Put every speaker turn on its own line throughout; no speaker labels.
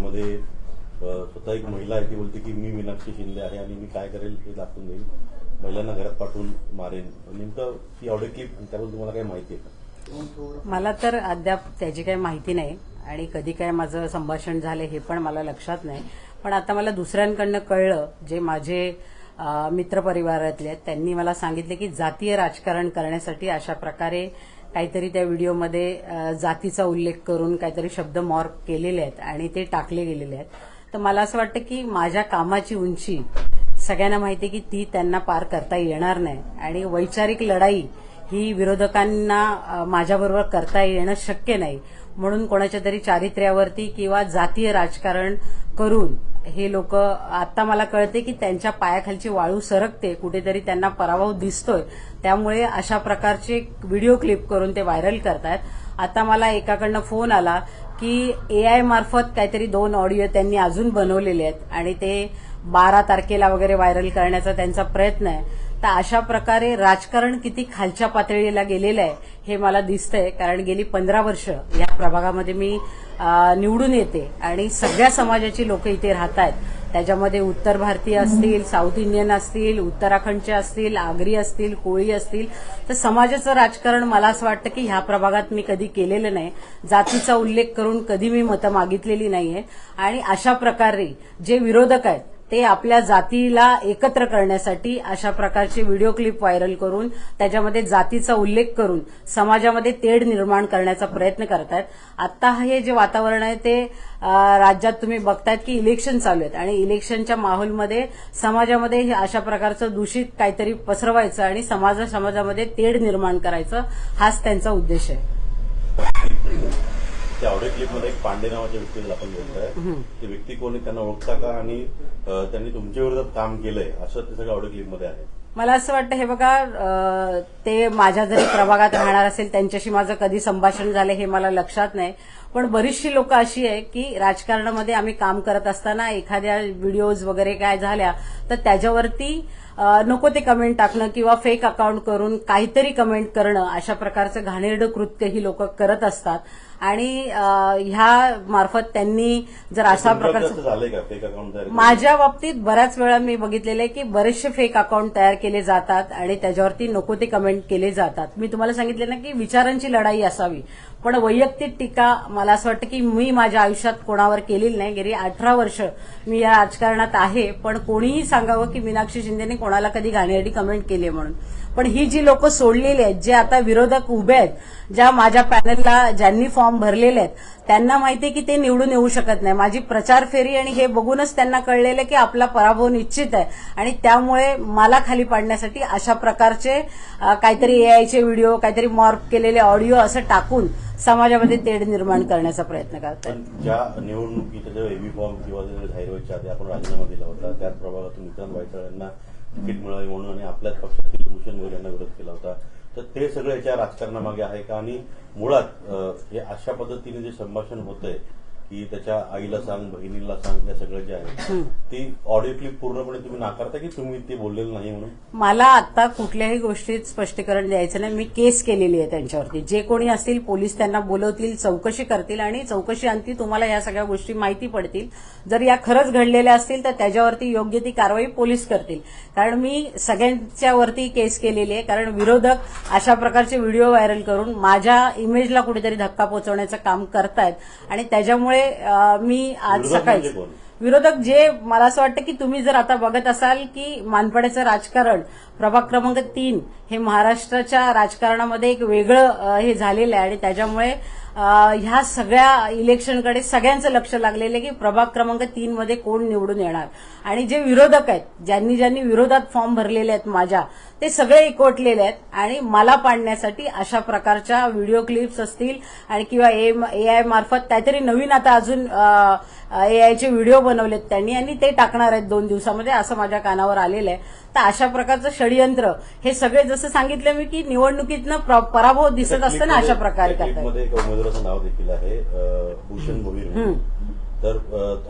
त्यामध्ये स्वतः एक महिला आहे ती बोलते की मी मीनाक्षी शिंदे आहे आणि मी काय करेल हे दाखवून देईल महिलांना घरात पाठवून मारेन. नेमकं ती ऑडिओ क्लिप त्याबद्दल तुम्हाला काही माहिती आहे? का
मला तर अद्याप त्याची काही माहिती नाही आणि कधी काय माझं संभाषण झालं हे पण मला लक्षात नाही. पण आता मला दुसऱ्यांकडनं कळलं जे माझे मित्रपरिवारातले आहेत त्यांनी मला सांगितले की जातीय राजकारण करण्यासाठी अशा प्रकारे काहीतरी त्या व्हिडिओमध्ये जातीचा उल्लेख करून काहीतरी शब्द मॉर्क केलेले आहेत आणि ते टाकले गेलेले आहेत. तर मला असं वाटतं की माझ्या कामाची उंची सगळ्यांना माहिती आहे की ती त्यांना पार करता येणार नाही. आणि वैचारिक लढाई ही विरोधकांना माझ्याबरोबर करता येणं शक्य नाही. म्हणून कोणाच्या तरी चारित्र्यावरती किंवा जातीय राजकारण करून हे लोक आता मला कळते की त्यांच्या पायाखालची वाळू सरकते कुठेतरी त्यांना पराभव दिसतोय. त्यामुळे अशा प्रकारचे व्हिडिओ क्लिप करून ते व्हायरल करतायत. आता मला एकाकडनं फोन आला की एआय मार्फत काहीतरी दोन ऑडिओ त्यांनी अजून बनवलेले आहेत आणि ते बारा तारखेला वगैरे व्हायरल करण्याचा त्यांचा प्रयत्न आहे. तर अशा प्रकारे राजकारण किती खालच्या पातळीला गेलेलं आहे हे मला दिसतंय. कारण गेली पंधरा वर्ष या प्रभागामध्ये मी निवडून येते आणि सगळ्या समाजाची लोक इथे राहत आहेत त्याच्यामध्ये उत्तर भारतीय असतील साऊथ इंडियन असतील उत्तराखंडचे असतील आगरी असतील कोळी असतील. तर समाजाचं राजकारण मला असं वाटतं की ह्या प्रभागात मी कधी केलेलं नाही. जातीचा उल्लेख करून कधी मी मतं मागितलेली नाहीये. आणि अशा प्रकारे जे विरोधक आहेत ते आपल्या जातीला एकत्र करण्यासाठी अशा प्रकारचे व्हिडिओ क्लिप व्हायरल करून त्याच्यामध्ये जातीचा उल्लेख करून समाजामध्ये तेढ निर्माण करण्याचा प्रयत्न करतायत. आता हे जे वातावरण आहे ते राज्यात तुम्ही बघतायत की इलेक्शन चालू आहेत आणि इलेक्शनच्या माहोलमध्ये समाजामध्ये हे अशा प्रकारचं दूषित काहीतरी पसरवायचं आणि समाजा समाजामध्ये तेढ निर्माण करायचं हाच त्यांचा उद्देश आहे.
क्लिपमध्ये एक पांडे नावाच्या व्यक्तीला आपण बोलतोय. ते व्यक्ती कोणी त्यांना ओळखता का आणि त्यांनी तुमच्या विरोधात काम केलंय? असं ते सगळं ऑडिओ क्लिपमध्ये आहे.
मला असं वाटतं हे बघा ते माझ्या जरी प्रभागात राहणार असेल त्यांच्याशी माझं कधी संभाषण झालं हे मला लक्षात नाही. पण बरीचशी लोक अशी आहे की राजकारणामध्ये आम्ही काम करत असताना एखाद्या व्हिडिओज वगैरे काय झाल्या तर त्याच्यावरती नको ते कमेंट टाकणं किंवा फेक अकाउंट करून काहीतरी कमेंट करणं अशा प्रकारचं घाणेरडं कृत्य ही लोक करत असतात. आणि ह्या मार्फत त्यांनी जर अशा प्रकारचं? माझ्या बाबतीत बऱ्याच वेळा मी बघितलेलं आहे की बरेचसे फेक अकाउंट तयार केले जातात आणि त्याच्यावरती नको ते कमेंट केले जातात. मी तुम्हाला सांगितले ना की विचारांची लढाई असावी. पण वैयक्तिक टीका मला असं वाटतं की मी माझ्या आयुष्यात कोणावर केलेली नाही. गेली अठरा वर्ष मी या राजकारणात आहे. पण कोणीही सांगावं की मीनाक्षी शिंदेने कोणाला कधी घाणेरडी कमेंट केली आहे म्हणून. पण ही जी लोक सोडलेली आहेत जे आता विरोधक उभे आहेत ज्या माझ्या पॅनलला ज्यांनी फॉर्म भरलेले आहेत त्यांना माहिती आहे की ते निवडून येऊ शकत नाही. माझी प्रचार फेरी आणि हे बघूनच त्यांना कळलेलं आहे की आपला पराभव निश्चित आहे. आणि त्यामुळे मला खाली पाडण्यासाठी अशा प्रकारचे काहीतरी एआयचे व्हिडिओ काहीतरी मॉर्प केलेले ऑडिओ असं टाकून समाजामध्ये तेढ निर्माण करण्याचा प्रयत्न करतात
ज्या निवडणुकीच्या जेव्हा एबी फॉर्म किंवा जे जाहीर व्हायच्या आधी आपण राजीनामा दिला होता त्याच प्रभागातून विक्रांत वायचळ यांना तिकीट मिळावे म्हणून आणि आपल्याच पक्षातील भूषण मोरे यांना विरोध केला होता. तर ते सगळं याच्या राजकारणामागे आहे का? आणि मुळात हे अशा पद्धतीने जे संभाषण होतंय की त्याच्या आईला सांग बहिणीला सांग या सगळं जे आहे ती ऑडिओ क्लिप पूर्णपणे तुम्ही नाकारता की तुम्ही ते बोललेलं नाही म्हणून?
मला आता कुठल्याही गोष्टीत स्पष्टीकरण द्यायचं नाही. मी केस केलेली आहे त्यांच्यावरती. जे कोणी असतील पोलीस त्यांना बोलवतील चौकशी करतील आणि चौकशी अंती तुम्हाला या सगळ्या गोष्टी माहिती पडतील. जर या खरंच घडलेल्या असतील तर त्याच्यावरती योग्य ती कारवाई पोलीस करतील. कारण मी सगळ्यांच्या वरती केस केलेली आहे. कारण विरोधक अशा प्रकारचे व्हिडिओ व्हायरल करून माझ्या इमेजला कुठेतरी धक्का पोहोचवण्याचं काम करतायत. आणि त्याच्यामुळे मी आज सकाळी
म्हणजे कोण?
विरोधक जे मला असं वाटतं की तुम्ही जर आता बघत असाल की मानपाड्याचं राजकारण प्रभाग क्रमांक तीन हे महाराष्ट्राच्या राजकारणामध्ये एक वेगळं हे झालेलं आहे आणि त्याच्यामुळे ह्या सगळ्या इलेक्शनकडे सगळ्यांचं लक्ष लागलेलं आहे की प्रभाग क्रमांक तीन मध्ये कोण निवडून येणार आणि जे विरोधक आहेत ज्यांनी ज्यांनी विरोधात फॉर्म भरलेले आहेत माझ्या ते सगळे एकवटलेले आहेत आणि मला पाडण्यासाठी अशा प्रकारच्या व्हिडिओ क्लिप्स असतील आणि किंवा एआय मार्फत काहीतरी नवीन आता अजून एआयचे व्हिडिओ बनवलेत त्यांनी आणि ते टाकणार आहेत दोन दिवसामध्ये असं माझ्या कानावर आलेलं आहे. तर अशा प्रकारचं षडयंत्र हे सगळे जसं सांगितलं मी की निवडणुकीतनं प्र- पराभव दिसत असताना अशा प्रकारे
उमेदवाराचं नाव देखील आहे भूषण. तर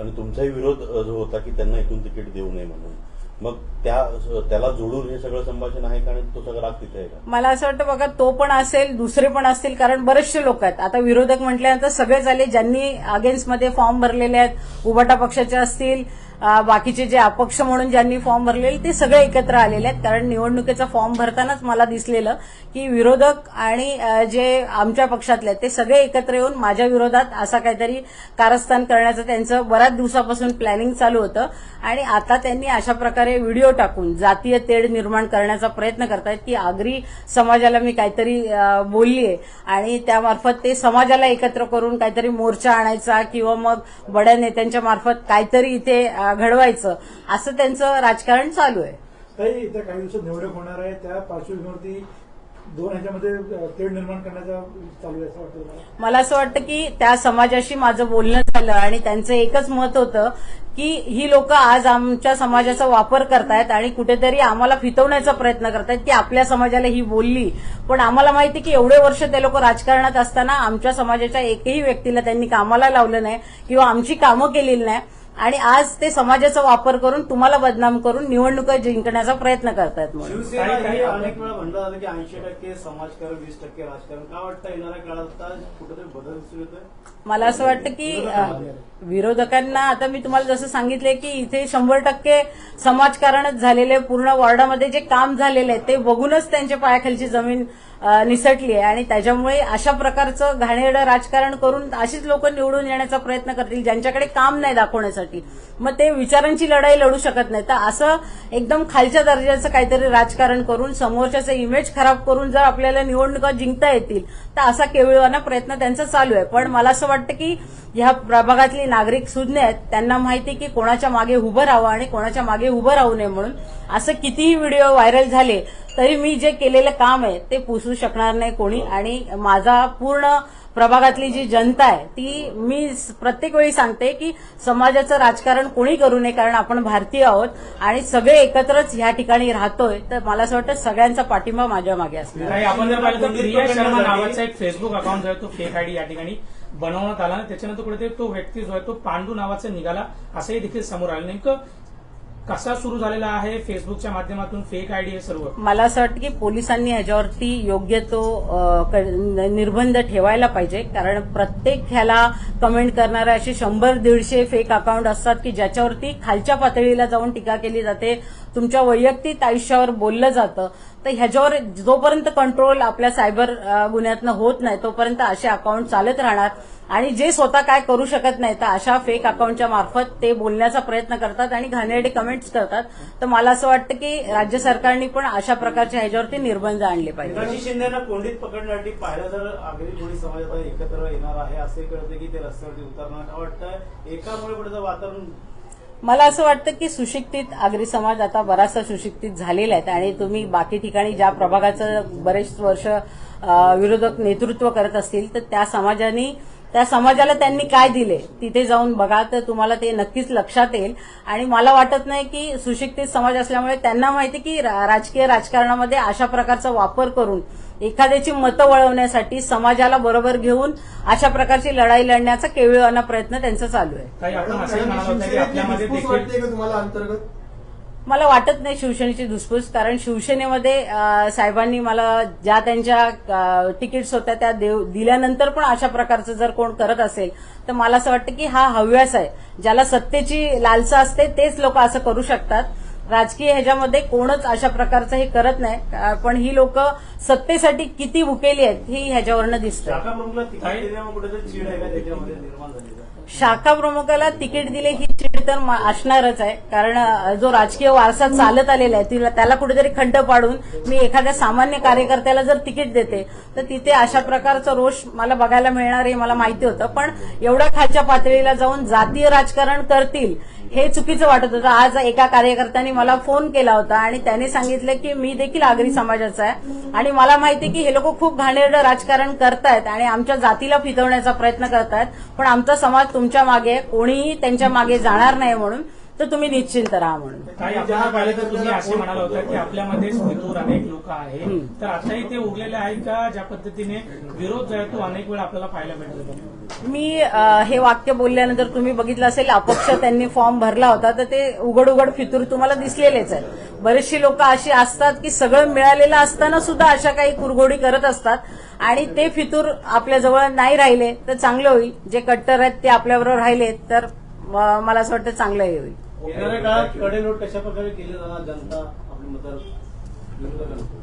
आणि तुमचाही विरोध जो होता की त्यांना इथून तिकीट देऊ नये म्हणून. मग त्या त्याला जोडून हे सगळं संभाषण आहे का आणि तो सगळं राग तिथे आहे का?
मला असं वाटतं बघा तो पण असेल दुसरे पण असतील कारण बरेचसे लोक आहेत. आता विरोधक म्हटल्यानंतर सगळेच आले ज्यांनी अगेन्स्टमध्ये फॉर्म भरलेले आहेत उभटा पक्षाचे असतील बाकीचे जे अपक्ष म्हणून ज्यांनी फॉर्म भरलेले ते सगळे एकत्र आलेले आहेत. कारण निवडणुकीचा फॉर्म भरतानाच मला दिसलेलं की विरोधक आणि जे आमच्या पक्षातले आहेत ते सगळे एकत्र येऊन माझ्या विरोधात असा काहीतरी कारस्थान करण्याचं त्यांचं बऱ्याच दिवसापासून प्लॅनिंग चालू होतं. आणि आता त्यांनी अशा प्रकारे व्हिडिओ टाकून जातीय तेढ निर्माण करण्याचा प्रयत्न करतायत की आगरी समाजाला मी काहीतरी बोललीये. आणि त्यामार्फत ते समाजाला एकत्र करून काहीतरी मोर्चा आणायचा किंवा मग बड्या नेत्यांच्या मार्फत काहीतरी इथे घडवायचं असं त्यांचं राजकारण चालू आहे.
येत्या काही दिवसात निवडणूक होणार आहे त्या पार्श्वभूमीवरती दोन ह्याच्यामध्ये तेढ निर्माण करण्याचा चालू आहे असं वाटतं
मला असं वाटतं की त्या समाजाशी माझं बोलणं झालं आणि त्यांचं एकच मत होतं की ही लोक आज आमच्या समाजाचा वापर करतायत आणि कुठेतरी आम्हाला फितवण्याचा प्रयत्न करतायत की आपल्या समाजाला ही बोलली. पण आम्हाला माहिती की एवढे वर्ष ते लोक राजकारणात असताना आमच्या समाजाच्या एकही व्यक्तीला त्यांनी कामाला लावलं नाही किंवा आमची कामं केलेली नाही. आणि आज ते समाजाचा वापर करून तुम्हाला बदनाम करून निवडणुका जिंकण्याचा प्रयत्न करतायत म्हणून.
शिवसेना ही अनेक वेळा म्हणलं जातं की ऐंशी टक्के समाजकारण वीस टक्के राजकारण. का वाटतं येणाऱ्या काळात कुठेतरी बदल दिसून येतोय?
मला असं वाटतं की विरोधकांना आता मी तुम्हाला जसं सांगितलंय की इथे शंभर टक्के समाजकारणच झालेले पूर्ण वॉर्डामध्ये जे काम झालेलं आहे ते बघूनच त्यांच्या पायाखालची जमीन निसटली आहे आणि त्याच्यामुळे अशा प्रकारचं घाणेरडं राजकारण करून अशीच लोक निवडून येण्याचा प्रयत्न करतील ज्यांच्याकडे काम नाही दाखवण्यासाठी. मग ते विचारांची लढाई लढू शकत नाही तर असं एकदम खालच्या दर्जाचं काहीतरी राजकारण करून समोरच्याचं इमेज खराब करून जर आपल्याला निवडणुका जिंकता येतील तर असा केवळवाना प्रयत्न त्यांचा चालू आहे. पण मला असं वाटतं की ह्या प्रभागातली नागरिक सुज्ञ आहेत. त्यांना माहिती की कोणाच्या मागे उभं राहावं आणि कोणाच्या मागे उभं राहू नये म्हणून. असं कितीही व्हिडिओ व्हायरल झाले तरी मी जे केलेलं काम आहे ते पुसू शकणार नाही कोणी. आणि माझा पूर्ण प्रभागातली जी जनता आहे ती मी स- प्रत्येक वेळी सांगते की समाजाचं राजकारण कोणी करू नये कारण आपण भारतीय आहोत आणि सगळे एकत्रच ह्या ठिकाणी राहतोय तर मला असं वाटतं सगळ्यांचा पाठिंबा माझ्या मागे असणार.
आपण जर पाहिलं तर शर्मा नावाचा एक फेसबुक अकाउंट जो आहे तो फेक आयडी या ठिकाणी बनवण्यात आला. आणि त्याच्यानंतर कुठेतरी तो व्यक्ती जो आहे तो पांडू नावाचा निघाला. असंही देखील समोर आलं. नेमकं कसा सुरू झालेला आहे? फेसबुकच्या माध्यमातून फेक आयडी हे सर्व.
मला असं वाटतं की पोलिसांनी ह्याच्यावरती योग्य तो निर्बंध ठेवायला पाहिजे. कारण प्रत्येक ह्याला कमेंट करणारे असे शंभर दीडशे फेक अकाउंट असतात की ज्याच्यावरती खालच्या पातळीला जाऊन टीका केली जाते. तुमच्या वैयक्तिक आयुष्यावर बोललं जातं. तर ह्याच्यावर जोपर्यंत कंट्रोल आपल्या सायबर गुन्ह्यातनं होत नाही तोपर्यंत असे अकाउंट चालत राहणार. आणि जे स्वतः काय करू शकत नाही तर अशा फेक अकाउंटच्या मार्फत ते बोलण्याचा प्रयत्न करतात आणि घाणेरडे कमेंट्स करतात. तर मला असं वाटतं की राज्य सरकारने पण अशा प्रकारच्या ह्याच्यावरती निर्बंध आणले पाहिजे
शिंदेना कोंडीत पकडण्यासाठी पाहिलं तर आगरी कोणी समाजात एकत्र येणार आहे असे कळते की ते रस्त्यावरती उतरणार. वाटतं एकामुळे वातावरण
मला असं वाटतं की सुशिक्षित आगरी समाज आता बराचसा सुशिक्षित झालेला आहे आणि तुम्ही बाकी ठिकाणी ज्या प्रभागाचं बरेच वर्ष विरोधक नेतृत्व करत असतील तर त्या समाजाने त्या समाजाला त्यांनी काय दिले तिथे जाऊन बघा तर तुम्हाला ते नक्कीच लक्षात येईल. आणि मला वाटत नाही की सुशिक्षित समाज असल्यामुळे त्यांना माहिती की रा- राजकीय राजकारणामध्ये अशा प्रकारचा वापर करून एखाद्याची मतं वळवण्यासाठी समाजाला बरोबर घेऊन अशा प्रकारची लढाई लढण्याचा केविळवाना प्रयत्न त्यांचा चालू आहे.
काही आपण असंही म्हणाल होतं की आपल्यामध्ये देखील
वाटते का तुम्हाला अंतर्गत?
मला वाटत नाही शिवसेनेची धुसफूस कारण शिवसेनेमध्ये साहेबांनी मला ज्या त्यांच्या तिकीट्स होत्या त्या देव- दिल्यानंतर पण अशा प्रकारचं जर कोण करत असेल तर मला असं वाटतं की हा हव्यास आहे. ज्याला सत्तेची लालसा असते तेच लोक असं करू शकतात. राजकीय ह्याच्यामध्ये कोणच अशा प्रकारचं हे करत नाही पण ही लोक सत्तेसाठी किती भुकेली आहेत ही ह्याच्यावरनं दिसतं?
शाखा प्रमुखाला तिकीट
दिले ही कुठेतरी तर असणारच आहे. कारण जो राजकीय वारसा चालत आलेला आहे तिला त्याला कुठेतरी खंड पाडून मी एखाद्या सामान्य कार्यकर्त्याला जर तिकीट देते तर तिथे अशा प्रकारचा रोष मला बघायला मिळणार हे मला माहिती होतं. पण एवढ्या खालच्या पातळीला जाऊन जातीय राजकारण करतील हे चुकीचं वाटत होतं. आज एका कार्यकर्त्याने मला फोन केला होता आणि त्याने सांगितलं की मी देखील आगरी समाजाचा आहे. आणि मला माहिती आहे की हे लोक खूप घाणेरडं राजकारण करतायत आणि आमच्या जातीला फितवण्याचा प्रयत्न करतायत. पण आमचा समाज तुमच्या मागे कोणीही त्यांच्या मागे जाणार नाही म्हणून तर तुम्ही निश्चिंत राहा म्हणून.
काही आपल्याला पाहिलं तर तुम्ही असे म्हणाला होता की आपल्यामध्येच फितूर अनेक लोक आहेत तर आताही ते उरलेले आहेत का? ज्या पद्धतीने विरोध जो आहे तो अनेक वेळा आपल्याला पाहायला भेटतो.
मी अ, हे वाक्य बोलल्यानंतर तुम्ही बघितलं असेल अपक्ष त्यांनी फॉर्म भरला होता तर ते उघड उघड फितूर तुम्हाला दिसलेलेच आहे बरेचशी लोक अशी असतात की सगळं मिळालेलं असताना सुद्धा अशा काही कुरघोडी करत असतात आणि ते फितूर आपल्याजवळ नाही राहिले तर चांगलं होईल. जे कट्टर आहेत ते आपल्याबरोबर राहिले तर मला असं वाटतं होईल.
येणाऱ्या काळात कडे नोट कशा प्रकारे केली जाणार? जनता आपली मतदार विरोधात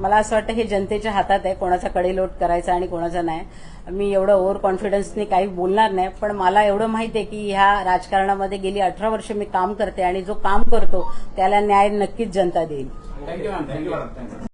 मला असं वाटतं हे जनतेच्या हातात आहे. कोणाचा कडेलोट करायचा आणि कोणाचा नाही. मी एवढं ओव्हर कॉन्फिडन्सने काही बोलणार नाही. पण मला एवढं माहिती आहे की ह्या राजकारणामध्ये गेली अठरा वर्ष मी काम करते आणि जो काम करतो त्याला न्याय नक्कीच जनता देईल.
Thank you ma'am thank you